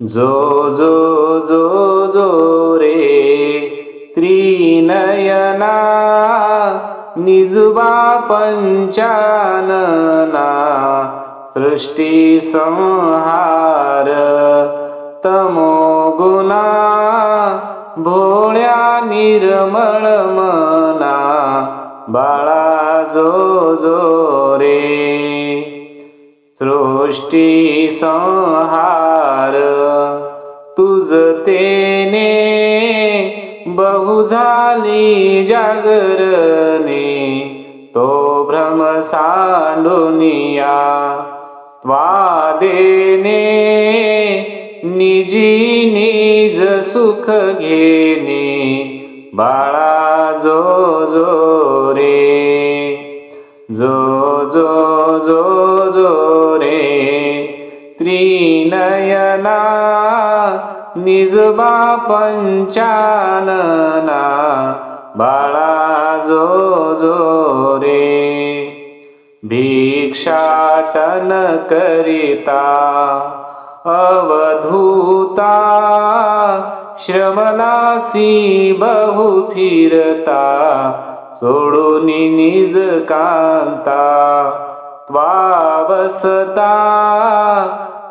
जो जो जो जो रे त्रिनयना निजुबा पंचानना सृष्टी संहार तमोगुणा भोळ्या निर्मळ मना बाळा जो जो रे सृष्टी संहार तुझ बहु झाली जागरणे तो भ्रम सांडुनिया त्वादेने निजी निज सुख घेणे बाळा जो जो रे जो जो जो जो निजबा पंचानना बाळा जो जो रे. भिक्षाटन करिता अवधूता श्रमलासी बहु फिरता सोडून निज कांता त्वावसता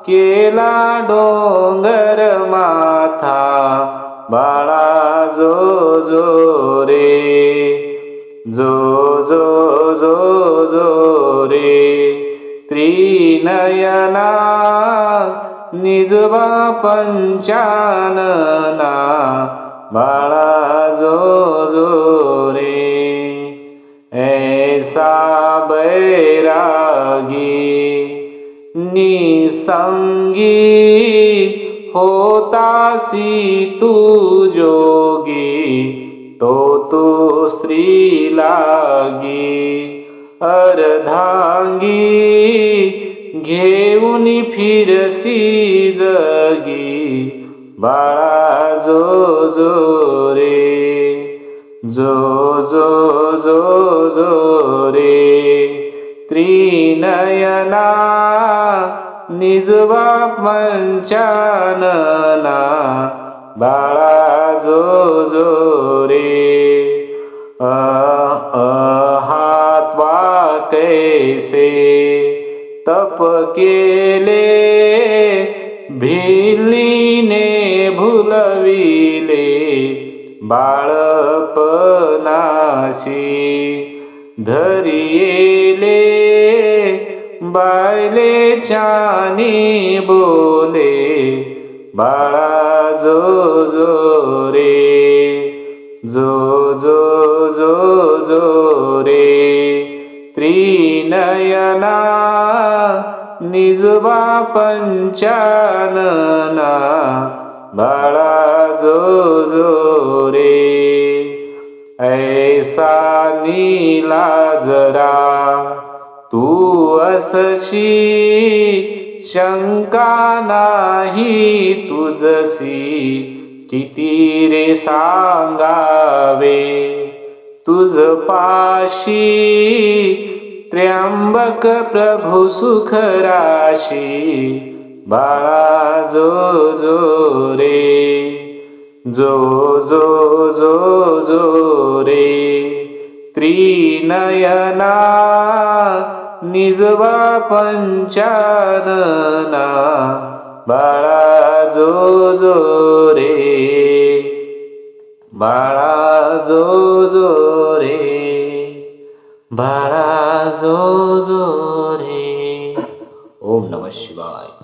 केला डोंगर माथा बाळा जो जो रे. जो जो जो जो रे. त्रिनयना निजवा पंचानना बाळा जो जो निसंगी होतासी तू जोगी तो तू स्त्री लागी। अर्धांगी घेऊन फिरसी जगी बाळा जो जो रे जो जो जो जो रे। त्रिनयना निजवा पंचानना बाळा जो जो रे हातवा कैसे तप केले? भिलीने भुलविले बाळपणाशी धरियेले. बायले चानी बोले बाळा जो जो रे जो जो जो जो रे. त्रिनयना निजवा पंचानना बाळा जो जो रे. ऐसा नीला जरा असशी शंका नाही तुझसी किती रे सांगावे? तुझ पाशी त्र्यंबक प्रभू सुख राशी बाळा जो जो रे जो जो जो जो रे त्रिनयना निजवा पंचानना बाळा जो जो रे. बाळा जो जो रे. बाळा जो जो रे. ओम नम शिवाय.